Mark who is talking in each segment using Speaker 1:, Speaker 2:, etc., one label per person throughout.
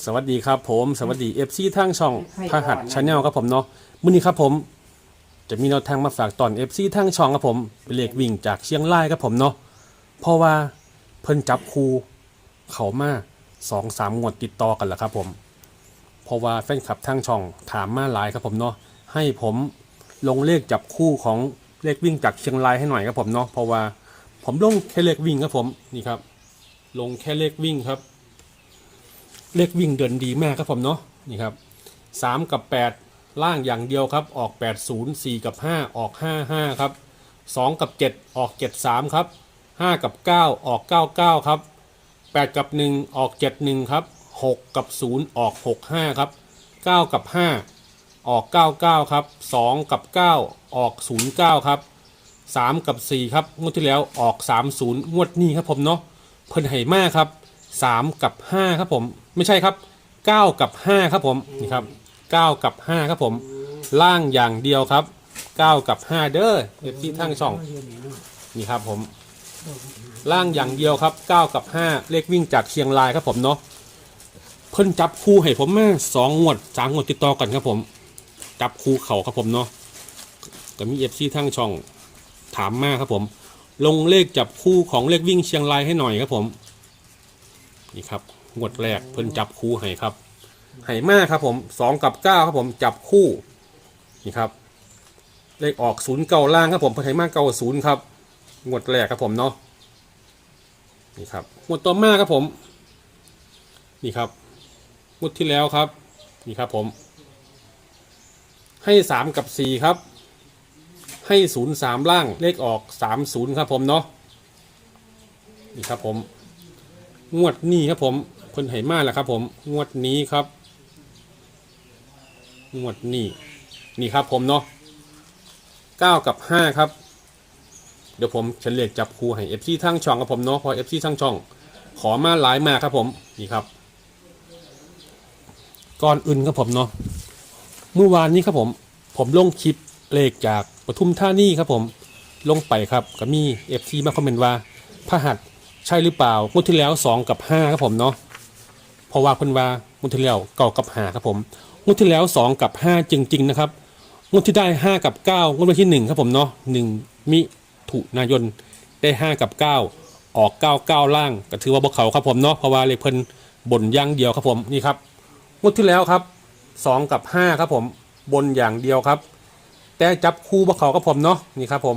Speaker 1: สวัสดีครับผมสวัสดีเอฟซีทางช่องพหัสชาแนลครับผมเนาะมื้อนี้ครับผม จะมีแนวทางมาฝากตอนเอฟซีทางช่องครับผมเป็นเลขวิ่งจากเชียงรายครับผมเนาะเพราะว่าเพิ่นจับคูเขามาสองสามงวดติดต่อกันแล้วครับผมเพราะว่าแฟนคลับทางช่องถามมาหลายครับผมเนาะให้ผมลงเลขจับคู่ของเลขวิ่งจากเชียงรายให้หน่อยครับผมเนาะเพราะว่าผมลงแค่เลขวิ่งครับผมนี่ครับ ลงแค่เลขวิ่งครับ เลขวิ่งเดินดีมากครับผมเนาะนี่ครับสามกับแปดล่างอย่างเดียวครับออกแปดศูนย์สี่กับห้าออกห้าห้าครับสองกับเจ็ดออกเจ็ดสามครับห้ากับเก้าออกเก้าเก้าครับแปดกับหนึ่งออกเจ็ดหนึ่งครับหกกับศูนย์ออกหกห้าครับเก้ากับห้าออกเก้าเก้าครับสองกับเก้าออกศูนย์เก้าครับสามกับสี่ครับ งวดที่แล้วออกสามศูนย์งวดนี้ครับผมเนาะ เพิ่นให้มากครับสามกับห้าครับผม ไม่ใช่ครับเก้ากับห้าครับผมนี่ครับเก้ากับห้าครับผม ล่างอย่างเดียวครับเก้ากับห้าเด้อเอฟซีทั้งช่องนี่ครับผมล่างอย่างเดียวครับเก้ากับห้าเลขวิ่งจากเชียงรายครับผมเนาะเพิ่นจับคู่ให้ผมมาสองงวดสามงวดติดต่อกันครับผม จับคู่เข่าครับผมเนาะก็มีเอฟซีทั้งช่องถามมาครับผม ลงเลขจับคู่ของเลขวิ่งเชียงรายให้หน่อยครับผม นี่ครับ งวดแรกเพิ่นจับคู่ให้ครับให้มากครับผมสองกับเก้าครับผมจับคู่นี่ครับเลขออกศูนย์เก้าล่างครับผมเพิ่นให้มากเก้าศูนย์ครับงวดแรกครับผมเนาะนี่ครับงวดต่อมาครับผม นี่ครับงวดที่แล้วครับ นี่ครับผม ให้สามกับสี่ครับ ให้ศูนย์สามล่างเลขออกสามศูนย์ครับผมเนาะนี่ครับผม งวดนี้ครับผม เพิ่นไหมาแหล้วครับ ผมงวดนี้ครับงวดนี้นี่ครับ ผมเนาะเก้ากับห้าครับ เดี๋ยวผมเฉลี่ยจับคู่ให้เอฟซีทั้งช่องครับผมเนาะพอเอฟซีทั้งช่อง ขอมาหลายมาครับ ผมนี่ครับก่อนอื่นครับผมเนาะเมื่อวานนี้ครับผม ผมลงคลิปเลขจากปทุมท่านีครับผมลงไปครับก็มีเอฟซีมาคอมเมนต์ว่าพระหัสใช่หรือเปล่างวดที่แล้ว2กับ5ครับผมเนาะ เพราะว่าเพิ่นว่างวดที่แล้วเก่ากับหาครับผมงวดที่แล้ว2กับ5จริง ๆ นะครับงวดที่ได้5กับ9งวดวันที่1ครับผมเนาะ1มิถุนายนได้5กับ9ออก99ล่างก็ถือว่าบกเขาครับผมเนาะเพราะว่าเลขเพิ่นบนอย่างเดียวครับผมนี่ครับงวดที่แล้วครับ2กับ5ครับผมบนอย่างเดียวครับ แต่จับคู่บกเขาครับผมเนาะนี่ครับผม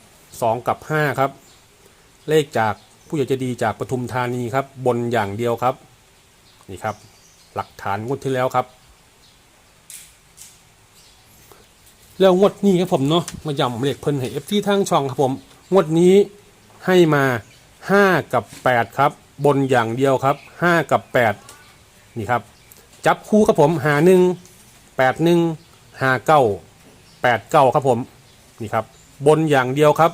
Speaker 1: 2กับ5ครับ เลขจากผู้ใหญ่จะดีจากปทุมธานีครับ บนอย่างเดียวครับ นี่ครับ หลักฐานงวดที่แล้วครับ แล้วงวดนี้ครับผมเนาะมาย้ำเลขเพิ่นให้เอฟที่ทางช่องครับผม งวดนี้ให้มา 5 กับ 8 ครับ บนอย่างเดียวครับ 5 กับ 8 นี่ครับ จับคู่ครับผมหาหนึ่งแปดหนึ่งหาเก้าแปดเก้าครับผม นี่ครับ บนอย่างเดียวครับ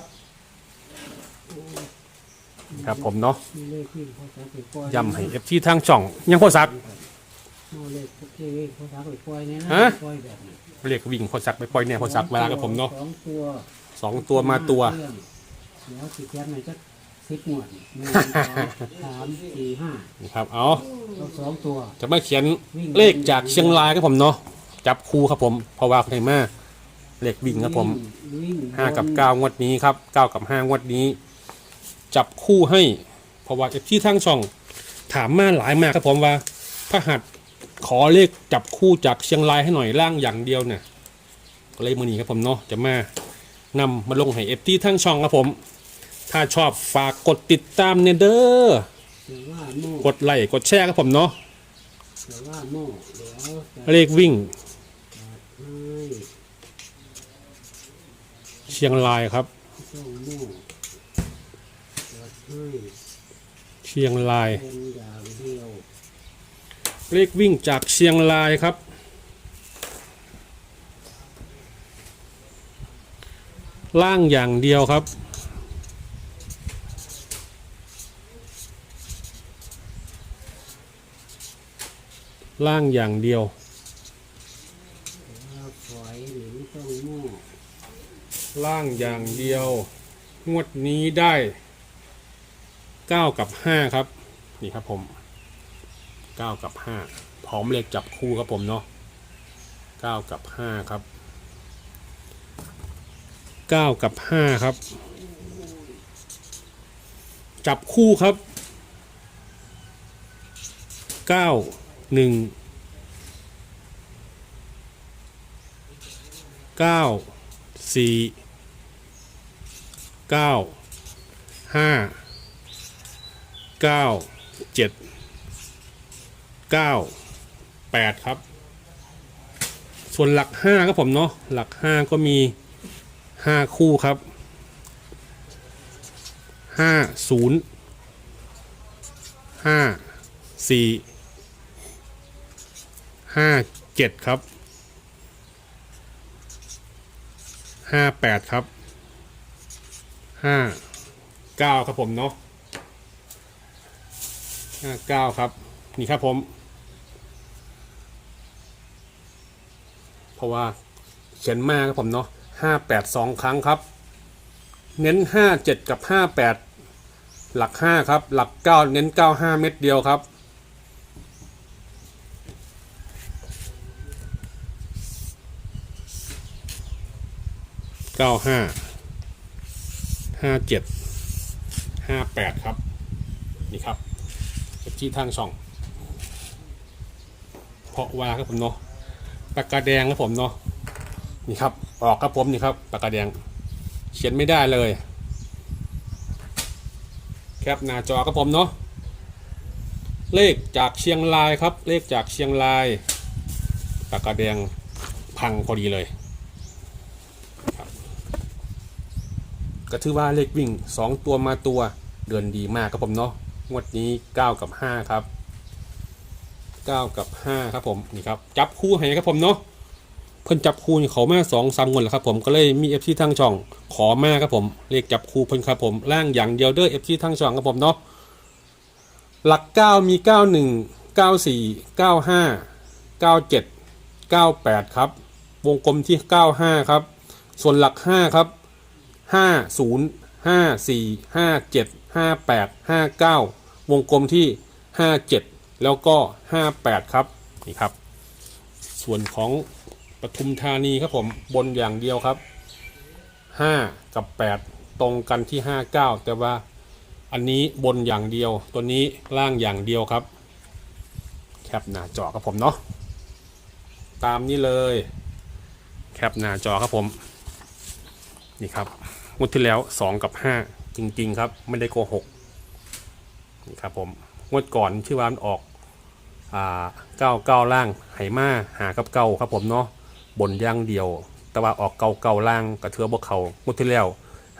Speaker 1: ครับผมเนาะ
Speaker 2: มีเลขที่เขาสักไปปล่อย
Speaker 1: ย้ำให้เอฟที่ทางช่อง ยังพอสัก
Speaker 2: เอาเลขที่เขาสักไปปล่อยเนี่ยนะ
Speaker 1: ฮะ
Speaker 2: ปล่อยแบบนี้
Speaker 1: เรียกวิ่งพอสักไปปล่อยเนี่ยพอสักเวลากับผมเนาะ
Speaker 2: สองตัว
Speaker 1: สองตัวมาตัว
Speaker 2: เรื่องเดี๋ยวสิแคปหน่อยจะสิบหมวดหนึ่งสองสามสี่ห้า
Speaker 1: นี่ครับ เอา
Speaker 2: แล้วสองตัว
Speaker 1: จะมาเขียนเลขจากเชียงรายครับผมเนาะจับคู่ครับผมเพราะว่าคนไหนมาเลขวิ่งครับผม
Speaker 2: วิ่ง
Speaker 1: ห้ากับเก้างวดนี้ครับเก้ากับห้างวดนี้ จับคู่ให้ เพราะว่าเอฟที่ทางช่อง ถามมาหลายมากครับผมว่าพระหัสขอเลขจับคู่จากเชียงรายให้หน่อยล่างอย่างเดียวเนี่ยก็เลยมือนี้ครับผมเนาะจะมานำมาลงให้เอฟที่ทางช่องครับผม ถ้าชอบฝากกดติดตามเนี่เด้อ
Speaker 2: เดี๋ยวว่าโม่
Speaker 1: กดไลค์กดแชร์ครับผมเนาะ
Speaker 2: เล
Speaker 1: ขวิ่ง เชียงรายครับ
Speaker 2: ช่องโม่จะให้
Speaker 1: เชียงราย
Speaker 2: เป็นอย่างเดียว
Speaker 1: เลขวิ่งจากเชียงรายครับ ล่างอย่างเดียวครับล่างอย่างเดียว
Speaker 2: ว่าปล่อยหรือไม่ต้องโม่
Speaker 1: ล่างอย่างเดียว งวดนี้ได้ 9 กับ 5 ครับ นี่ครับผมเก้ากับห้าพร้อมเลขจับคู่ครับผมเนาะเก้ากับห้าครับเก้ากับห้าครับ จับคู่ครับเก้าหนึ่ง เก้าเก้าห้าเก้าเจ็ดเก้าแปดครับ ส่วนหลักห้าครับผมเนาะหลักห้าก็มีห้าคู่ครับห้าศูนย์ห้าสี่ห้าเจ็ดครับห้าแปดครับห้าเก้าครับผมเนาะ ห้าเก้าครับ นี่ครับผม เพราะว่าเขียนมากครับผมเนาะห้าแปดสองครั้งครับ เน้นห้าเจ็ดกับห้าแปดหลักห้าครับ หลักเก้าเน้นเก้าห้าเม็ดเดียวครับเก้าห้าห้าเจ็ดห้าแปดครับ นี่ครับ ที่ทางช่อง เพราะว่าครับผมเนาะปากกาแดงครับผมเนาะนี่ครับ ออกครับผมนี่ครับปากกาแดง เขียนไม่ได้เลย แคปหน้าจอครับผมเนาะเลขจากเชียงรายครับ เลขจากเชียงรายปากกาแดงพังพอดีเลยก็ถือว่าเลขวิ่ง 2 ตัวมาตัวเดินดีมากครับผมเนาะ งวดนี้ 9 กับ 5 ครับ 9 กับ 5 ครับผมนี่ครับจับคู่ให้ครับผมเนาะเพิ่นจับคู่เขามาสองสามคนแล้วครับผมก็เลยมีเอฟซีทางช่อง ขอมาครับผมเลขจับคู่เพิ่นครับผมล่างอย่างเดียวเด้อเอฟซีทางช่องครับผมเนาะหลัก 9 มี 91 94 95 97 98 ครับ วงกลมที่ 95 ครับ ส่วนหลัก 5 ครับห้าศู นย์ห้าแปดห้าเก้าวงกลมที่ห้าเจ็ดแล้วก็ห้าแปดครับนี่ครับ ส่วนของปทุมธานีครับผมบนอย่างเดียวครับห้ากับแปดตรงกันที่ห้าเก้าแต่ว่าอันนี้บนอย่างเดียว ตัวนี้ล่างอย่างเดียวครับ แคปหน้าจอครับผมเนาะตามนี้เลยแคปหน้าจอครับผม นี่ครับงวดที่แล้ว 2 กับ 5 จริง ๆ ครับ ไม่ได้โกหกนี่ครับผมงวดก่อนชื่อว่ามันออกอ่าเก้าเก้าล่างไหมาหากับเก้าครับผมเนาะบนย่างเดียว แต่ว่าออกเก้าเก้าล่างกับเทือบวกเขางวดที่แล้ว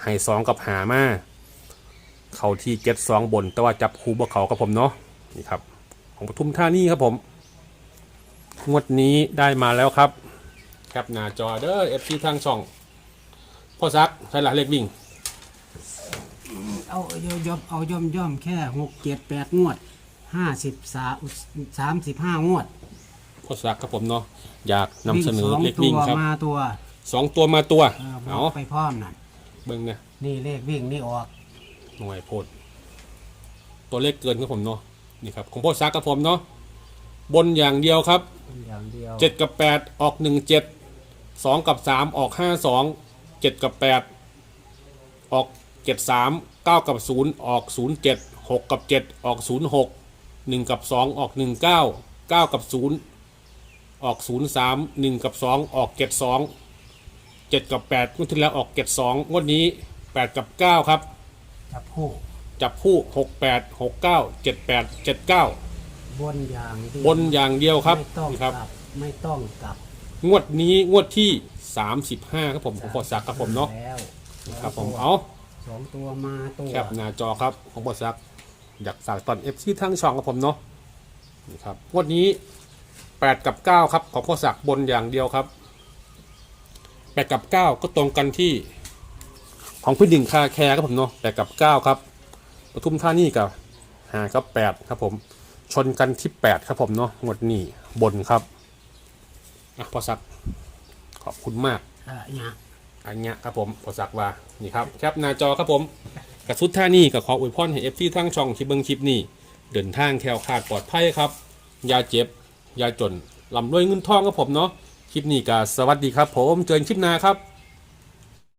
Speaker 1: ให้สองกับหามาเขาที่เจ็ดสองบน แต่ว่าจับคูบวกเขาครับผมเนาะนี่ครับ ของปทุมท่านี่ครับผมงวดนี้ได้มาแล้วครับ ครับหน้าจอเด้อเอฟซีทางช่องพ่อซักใช่ละเลขวิ่ง
Speaker 2: เอายอมเอาย่อมย่อมแค่หกเจ็ดแปดงวดห้าสิบสามสามสิบห้างวด
Speaker 1: พ่อซักครับผมเนาะอยากนำเสนอ
Speaker 2: วิ่งสอง
Speaker 1: เลข
Speaker 2: ตั
Speaker 1: วิ่ง
Speaker 2: ว
Speaker 1: ครับ
Speaker 2: มาตัว
Speaker 1: สองตัวมาตัว
Speaker 2: เออ
Speaker 1: เอา
Speaker 2: ไปพร้อมนั่น
Speaker 1: เบิ้งเนี่ย
Speaker 2: นี่เลขวิ่งนี่ออก
Speaker 1: หน่วยโพดตัวเลขเกินครับผมเนาะนี่ครับของพ่อซักครับผมเนาะบนอย่างเดียวครับ
Speaker 2: อย่างเดียว
Speaker 1: เจ็ดกับแปดออกหนึ่งเจ็ดสองกับสามออกห้าสองเจ็ดกับแปดออก เจ็ดสามเก้ากับศูนย์ออกศูนย์เจ็ดหกกับเจ็ดออกศูนย์หกหนึ่งกับสองออกหนึ่งเก้าเก้ากับศูนย์ออกศูนย์สามหนึ่งกับสองออกเจ็ดสองเจ็ดกับแปดงวดที่แล้วออกเจ็ดสองงวดนี้แปดกับเก้าครับ
Speaker 2: จับคู่
Speaker 1: จับคู่หกแปดหกเก้าเจ็ดแปดเจ็ดเก้า
Speaker 2: บนอย่างเดียว
Speaker 1: บนอย่างเดียวครับ
Speaker 2: ไม่ต้อง
Speaker 1: นี่
Speaker 2: ก
Speaker 1: ครับ
Speaker 2: ลับไม่ต้องกลับ
Speaker 1: งวดนี้งวดที่ 35 ครับผมของบอสักครับผมเนาะ
Speaker 2: แล้ว
Speaker 1: ครับผมเอา
Speaker 2: สองตัวมาตัว
Speaker 1: แคปหน้าจอครับของบอสัก อยากฝากตอนเอฟซีทั้งช่องครับผมเนาะนี่ครับงวดนี้ 8 กับ 9 ครับ ของพ่อสักบนอย่างเดียวครับ 8 กับ 9 ก็ตรงกันที่ ของพี่ดิ่งคาแคร์ครับผมเนาะ8 กับ 9 ครับปทุมท่านี่กับหากับ 8 ครับผม ชนกันที่ 8 ครับผมเนาะงวดนี้บนครับอะพ่อสักขอบคุณมาก
Speaker 2: อะเนี่ย
Speaker 1: อันเนี้ยครับผมขอสักว่านี่ครับแคปหน้าจอครับผมกระสุดท่านี่กับขออวยพรให้เอฟซีทั้งช่องคลิปเบิ้งคลิปนี่เดินทางแคล้วคลาดปลอดภัยครับยาเจ็บยาจนลำรวยเงินทองครับผมเนาะคลิปนี้ก็สวัสดีครับผมเจอกันคลิปหน้าครับ